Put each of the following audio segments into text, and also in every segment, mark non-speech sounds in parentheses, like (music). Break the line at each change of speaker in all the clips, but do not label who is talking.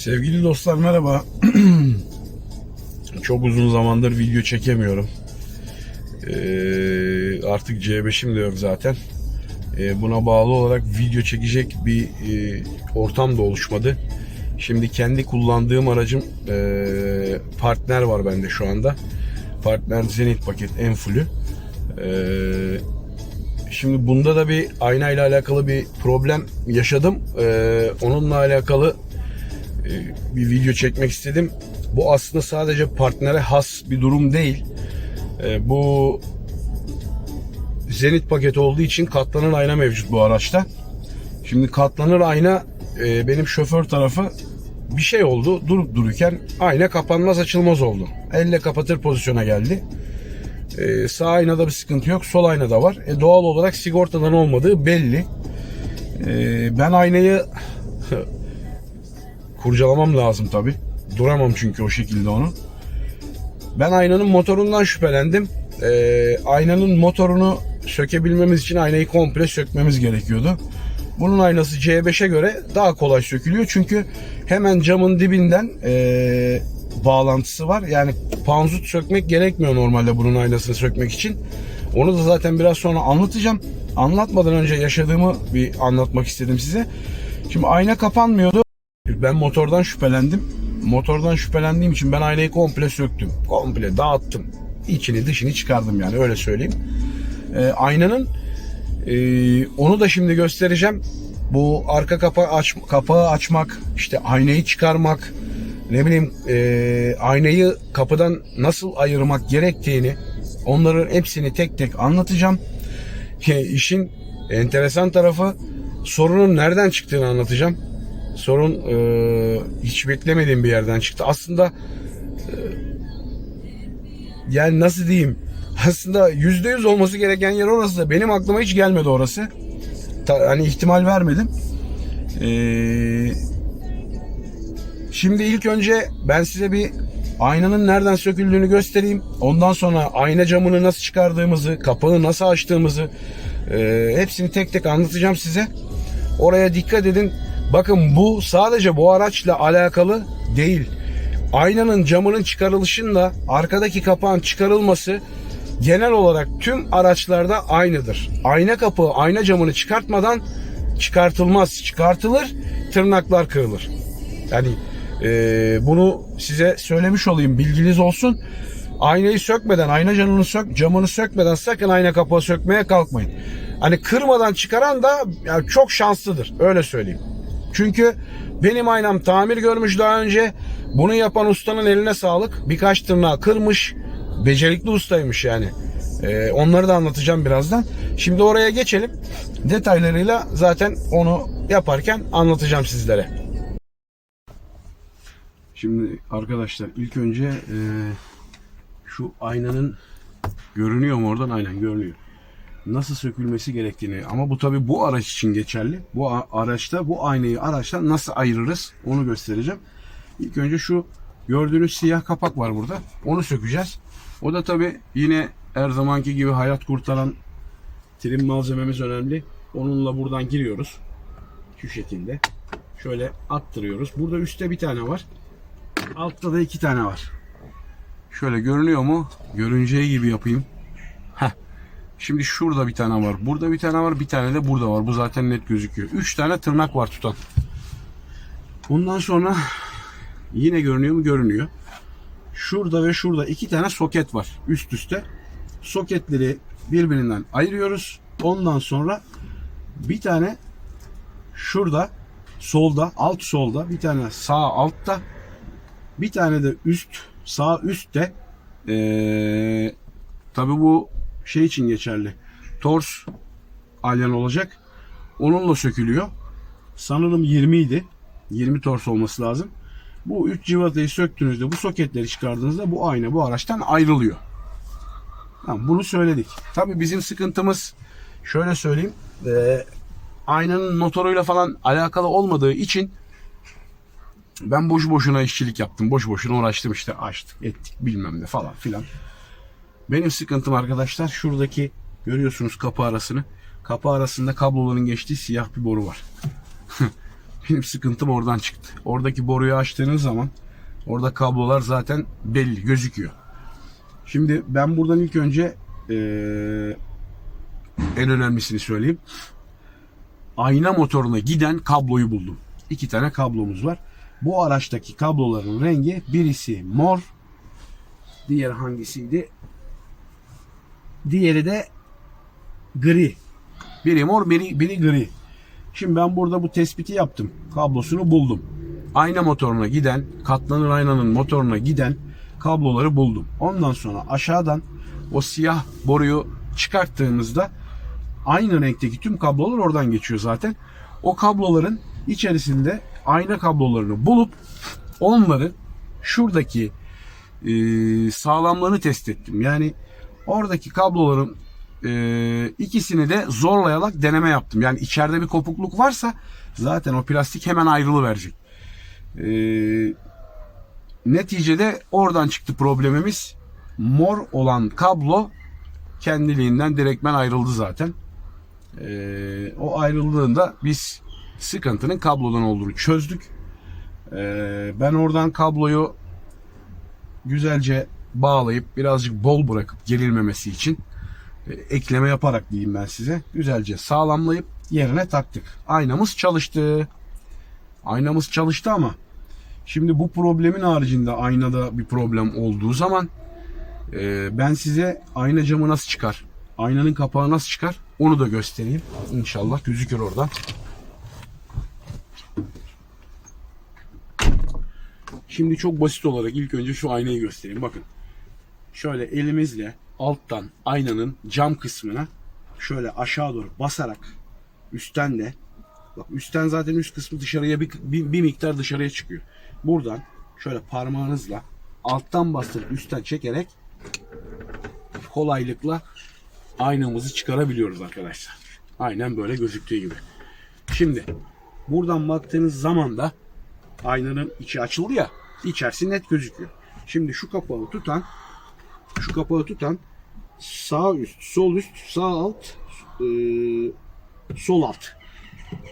Sevgili dostlar merhaba. (clears throat) Çok uzun zamandır video çekemiyorum. Ee, artık C5'im de zaten. Ee, buna bağlı olarak video çekecek bir e, ortam da oluşmadı. Şimdi kendi kullandığım aracım e, partner var bende şu anda. Partner Zenit paket en fullü. Ee, Şimdi bunda da bir ayna ile alakalı bir problem yaşadım. Ee, onunla alakalı e, bir video çekmek istedim. Bu aslında sadece partnere has bir durum değil. Ee, bu Zenit paketi olduğu için katlanır ayna mevcut bu araçta. Şimdi katlanır ayna e, benim şoför tarafı bir şey oldu. Durup dururken ayna kapanmaz açılmaz oldu. Elle kapatır pozisyona geldi. Ee, sağ aynada bir sıkıntı yok. Sol aynada var. E, doğal olarak sigortadan olmadığı belli. Ee, ben aynayı (laughs) kurcalamam lazım tabi. Duramam çünkü o şekilde onu. Ben aynanın motorundan şüphelendim. Ee, aynanın motorunu sökebilmemiz için aynayı komple sökmemiz gerekiyordu. Bunun aynası C5'e göre daha kolay sökülüyor. Çünkü hemen camın dibinden ee, bağlantısı var. Yani panzut sökmek gerekmiyor normalde bunun aynasını sökmek için. Onu da zaten biraz sonra anlatacağım. Anlatmadan önce yaşadığımı bir anlatmak istedim size. Şimdi ayna kapanmıyordu. Ben motordan şüphelendim. Motordan şüphelendiğim için ben aynayı komple söktüm. Komple dağıttım. İçini dışını çıkardım yani öyle söyleyeyim. Ee, aynanın e, onu da şimdi göstereceğim. Bu arka kapağı, aç, kapağı açmak, işte aynayı çıkarmak, ne bileyim e, aynayı kapıdan nasıl ayırmak gerektiğini onların hepsini tek tek anlatacağım. Ki işin enteresan tarafı sorunun nereden çıktığını anlatacağım. Sorun e, hiç beklemediğim bir yerden çıktı. Aslında e, yani nasıl diyeyim aslında yüzde yüz olması gereken yer orası da benim aklıma hiç gelmedi orası. Ta, hani ihtimal vermedim. Eee Şimdi ilk önce ben size bir aynanın nereden söküldüğünü göstereyim. Ondan sonra ayna camını nasıl çıkardığımızı, kapağı nasıl açtığımızı e, hepsini tek tek anlatacağım size. Oraya dikkat edin. Bakın bu sadece bu araçla alakalı değil. Aynanın camının çıkarılışında arkadaki kapağın çıkarılması genel olarak tüm araçlarda aynıdır. Ayna kapağı, ayna camını çıkartmadan çıkartılmaz. Çıkartılır, tırnaklar kırılır. Yani ee, bunu size söylemiş olayım bilginiz olsun. Aynayı sökmeden, ayna camını sök, camını sökmeden sakın ayna kapağı sökmeye kalkmayın. Hani kırmadan çıkaran da yani çok şanslıdır. Öyle söyleyeyim. Çünkü benim aynam tamir görmüş daha önce. Bunu yapan ustanın eline sağlık. Birkaç tırnağı kırmış. Becerikli ustaymış yani. Ee, onları da anlatacağım birazdan. Şimdi oraya geçelim. Detaylarıyla zaten onu yaparken anlatacağım sizlere. Şimdi arkadaşlar ilk önce e, şu aynanın görünüyor mu oradan? Aynen görünüyor. Nasıl sökülmesi gerektiğini ama bu tabi bu araç için geçerli. Bu araçta bu aynayı araçtan nasıl ayırırız onu göstereceğim. İlk önce şu gördüğünüz siyah kapak var burada. Onu sökeceğiz. O da tabi yine her zamanki gibi hayat kurtaran trim malzememiz önemli. Onunla buradan giriyoruz. Şu şekilde. Şöyle attırıyoruz. Burada üstte bir tane var. Altta da iki tane var. Şöyle görünüyor mu? Görüneceği gibi yapayım. Şimdi şurada bir tane var. Burada bir tane var. Bir tane de burada var. Bu zaten net gözüküyor. Üç tane tırnak var tutan. Bundan sonra yine görünüyor mu? Görünüyor. Şurada ve şurada iki tane soket var. Üst üste. Soketleri birbirinden ayırıyoruz. Ondan sonra bir tane şurada solda alt solda bir tane sağ altta bir tane de üst sağ üstte ee, tabi bu şey için geçerli. Tors alyan olacak. Onunla sökülüyor. Sanırım 20 idi. 20 tors olması lazım. Bu 3 civatayı söktüğünüzde bu soketleri çıkardığınızda bu ayna bu araçtan ayrılıyor. Tamam, bunu söyledik. Tabi bizim sıkıntımız şöyle söyleyeyim. E, aynanın motoruyla falan alakalı olmadığı için ben boş boşuna işçilik yaptım. Boş boşuna uğraştım işte açtık ettik bilmem ne falan filan. Benim sıkıntım arkadaşlar şuradaki görüyorsunuz kapı arasını. Kapı arasında kabloların geçtiği siyah bir boru var. (laughs) Benim sıkıntım oradan çıktı. Oradaki boruyu açtığınız zaman orada kablolar zaten belli gözüküyor. Şimdi ben buradan ilk önce eee, en önemlisini söyleyeyim. Ayna motoruna giden kabloyu buldum. İki tane kablomuz var. Bu araçtaki kabloların rengi birisi mor, diğer hangisiydi? Diğeri de gri. Biri mor, biri, biri gri. Şimdi ben burada bu tespiti yaptım. Kablosunu buldum. Ayna motoruna giden, katlanır aynanın motoruna giden kabloları buldum. Ondan sonra aşağıdan o siyah boruyu çıkarttığımızda aynı renkteki tüm kablolar oradan geçiyor zaten. O kabloların içerisinde ayna kablolarını bulup onları şuradaki e, sağlamlığını test ettim. Yani oradaki kabloların e, ikisini de zorlayarak deneme yaptım. Yani içeride bir kopukluk varsa zaten o plastik hemen ayrılıverecek. E, neticede oradan çıktı problemimiz. Mor olan kablo kendiliğinden direktmen ayrıldı zaten. E, o ayrıldığında biz sıkıntının kablodan olduğunu çözdük. E, ben oradan kabloyu güzelce bağlayıp birazcık bol bırakıp gerilmemesi için e, ekleme yaparak diyeyim ben size. Güzelce sağlamlayıp yerine taktık. Aynamız çalıştı. Aynamız çalıştı ama şimdi bu problemin haricinde aynada bir problem olduğu zaman e, ben size ayna camı nasıl çıkar? Aynanın kapağı nasıl çıkar? Onu da göstereyim. İnşallah gözükür oradan. Şimdi çok basit olarak ilk önce şu aynayı göstereyim. Bakın. Şöyle elimizle alttan aynanın cam kısmına şöyle aşağı doğru basarak üstten de bak üstten zaten üst kısmı dışarıya bir, bir, bir miktar dışarıya çıkıyor. Buradan şöyle parmağınızla alttan bastırıp üstten çekerek kolaylıkla aynamızı çıkarabiliyoruz arkadaşlar. Aynen böyle gözüktüğü gibi. Şimdi buradan baktığınız zaman da aynanın içi açıldı ya içerisi net gözüküyor. Şimdi şu kapağı tutan şu kapağı tutan sağ üst, sol üst, sağ alt, e, sol alt.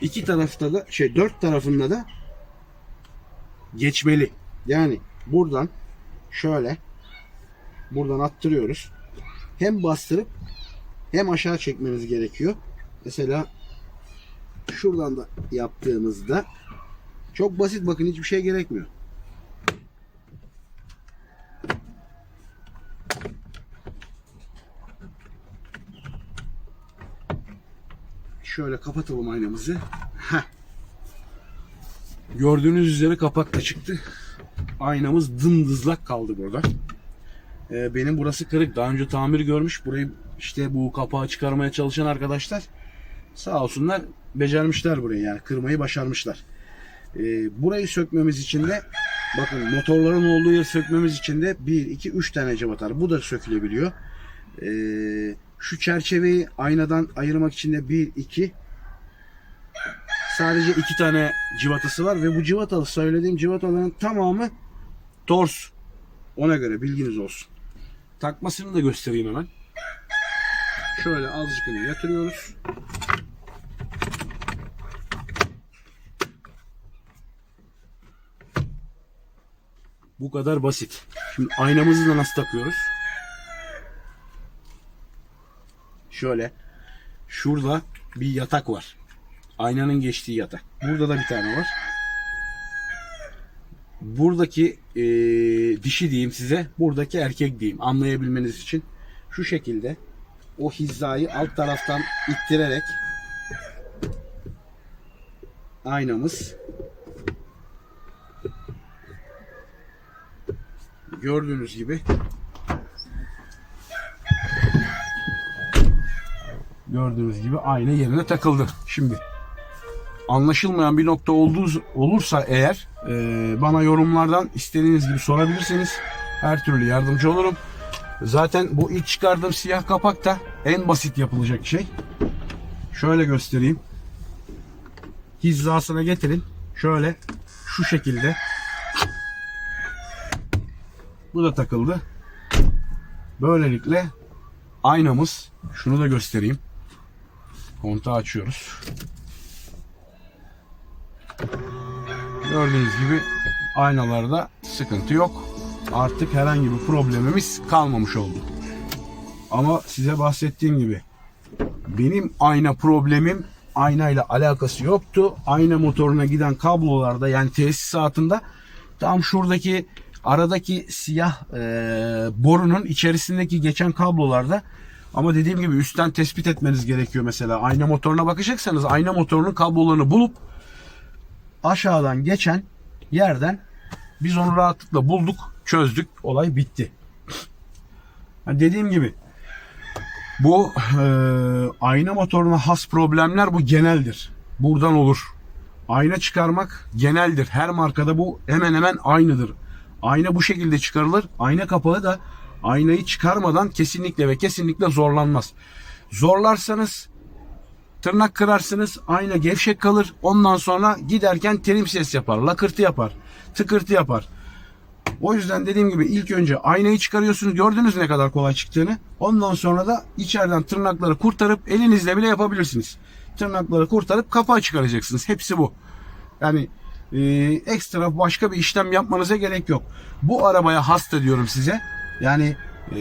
İki tarafta da şey dört tarafında da geçmeli. Yani buradan şöyle buradan attırıyoruz. Hem bastırıp hem aşağı çekmeniz gerekiyor. Mesela şuradan da yaptığımızda çok basit bakın hiçbir şey gerekmiyor. Şöyle kapatalım aynamızı. Heh. Gördüğünüz üzere kapak da çıktı. Aynamız dımdızlak kaldı burada. Ee, benim burası kırık. Daha önce tamir görmüş. Burayı işte bu kapağı çıkarmaya çalışan arkadaşlar sağ olsunlar becermişler burayı yani kırmayı başarmışlar. Ee, burayı sökmemiz için de bakın motorların olduğu yeri sökmemiz için de 1, 2, 3 tane cıvatar. Bu da sökülebiliyor. Ee, şu çerçeveyi aynadan ayırmak için de 1, 2 sadece 2 tane cıvatası var ve bu cıvatalı söylediğim cıvataların tamamı tors. Ona göre bilginiz olsun. Takmasını da göstereyim hemen. Şöyle azıcık yatırıyoruz. Bu kadar basit. Şimdi aynamızı da nasıl takıyoruz? Şöyle. Şurada bir yatak var. Aynanın geçtiği yatak. Burada da bir tane var. Buradaki e, dişi diyeyim size. Buradaki erkek diyeyim. Anlayabilmeniz için. Şu şekilde o hizayı alt taraftan ittirerek aynamız gördüğünüz gibi gördüğünüz gibi ayna yerine takıldı. Şimdi anlaşılmayan bir nokta olduğu olursa eğer e, bana yorumlardan istediğiniz gibi sorabilirsiniz. Her türlü yardımcı olurum. Zaten bu ilk çıkardığım siyah kapak da en basit yapılacak şey. Şöyle göstereyim. Hizasına getirin. Şöyle şu şekilde. Bu da takıldı. Böylelikle aynamız şunu da göstereyim. Kontağı açıyoruz. Gördüğünüz gibi aynalarda sıkıntı yok. Artık herhangi bir problemimiz kalmamış oldu. Ama size bahsettiğim gibi benim ayna problemim aynayla alakası yoktu. Ayna motoruna giden kablolarda yani tesisatında tam şuradaki aradaki siyah e, borunun içerisindeki geçen kablolarda ama dediğim gibi üstten tespit etmeniz gerekiyor mesela. Ayna motoruna bakacaksanız ayna motorunun kablolarını bulup aşağıdan geçen yerden biz onu rahatlıkla bulduk, çözdük. Olay bitti. Yani dediğim gibi bu e, ayna motoruna has problemler bu geneldir. Buradan olur. Ayna çıkarmak geneldir. Her markada bu hemen hemen aynıdır. Ayna bu şekilde çıkarılır. Ayna kapağı da aynayı çıkarmadan kesinlikle ve kesinlikle zorlanmaz. Zorlarsanız tırnak kırarsınız, ayna gevşek kalır. Ondan sonra giderken terim ses yapar, lakırtı yapar, tıkırtı yapar. O yüzden dediğim gibi ilk önce aynayı çıkarıyorsunuz. Gördünüz ne kadar kolay çıktığını. Ondan sonra da içeriden tırnakları kurtarıp elinizle bile yapabilirsiniz. Tırnakları kurtarıp kapağı çıkaracaksınız. Hepsi bu. Yani e, ekstra başka bir işlem yapmanıza gerek yok. Bu arabaya hasta diyorum size. Yani e,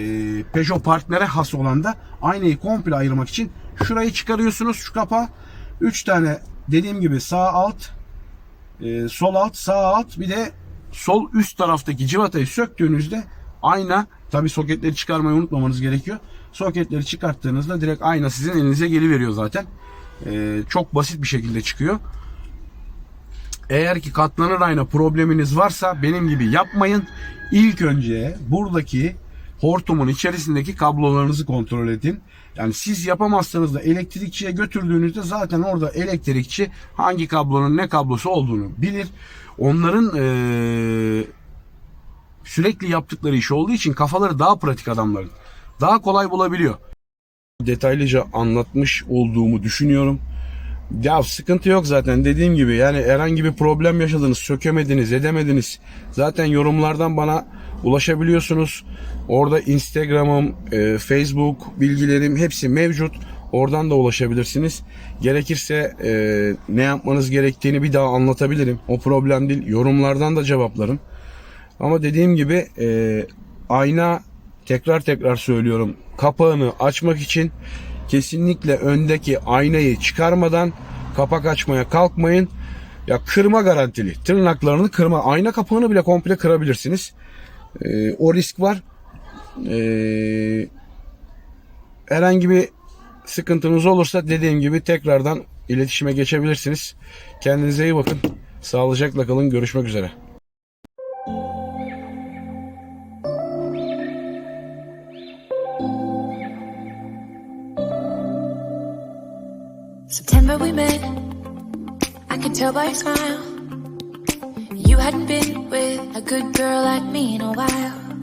Peugeot partnere has olan da aynayı komple ayırmak için şurayı çıkarıyorsunuz şu kapağı. 3 tane dediğim gibi sağ alt, e, sol alt, sağ alt bir de sol üst taraftaki civatayı söktüğünüzde ayna tabi soketleri çıkarmayı unutmamanız gerekiyor. Soketleri çıkarttığınızda direkt ayna sizin elinize geliveriyor zaten. E, çok basit bir şekilde çıkıyor. Eğer ki katlanır ayna probleminiz varsa benim gibi yapmayın. İlk önce buradaki hortumun içerisindeki kablolarınızı kontrol edin. Yani siz yapamazsanız da elektrikçiye götürdüğünüzde zaten orada elektrikçi hangi kablonun ne kablosu olduğunu bilir. Onların eee, sürekli yaptıkları iş olduğu için kafaları daha pratik adamların. Daha kolay bulabiliyor. Detaylıca anlatmış olduğumu düşünüyorum. Ya sıkıntı yok zaten dediğim gibi yani herhangi bir problem yaşadınız, sökemediniz, edemediniz. Zaten yorumlardan bana ulaşabiliyorsunuz. Orada Instagram'ım, e, Facebook bilgilerim hepsi mevcut. Oradan da ulaşabilirsiniz. Gerekirse e, ne yapmanız gerektiğini bir daha anlatabilirim. O problem değil. Yorumlardan da cevaplarım. Ama dediğim gibi e, ayna tekrar tekrar söylüyorum. Kapağını açmak için kesinlikle öndeki aynayı çıkarmadan kapak açmaya kalkmayın. Ya kırma garantili. Tırnaklarını kırma. Ayna kapağını bile komple kırabilirsiniz. E, o risk var. E, herhangi bir sıkıntınız olursa dediğim gibi tekrardan iletişime geçebilirsiniz. Kendinize iyi bakın. Sağlıcakla kalın. Görüşmek üzere.
We met. I could tell by your smile. You hadn't been with a good girl like me in a while.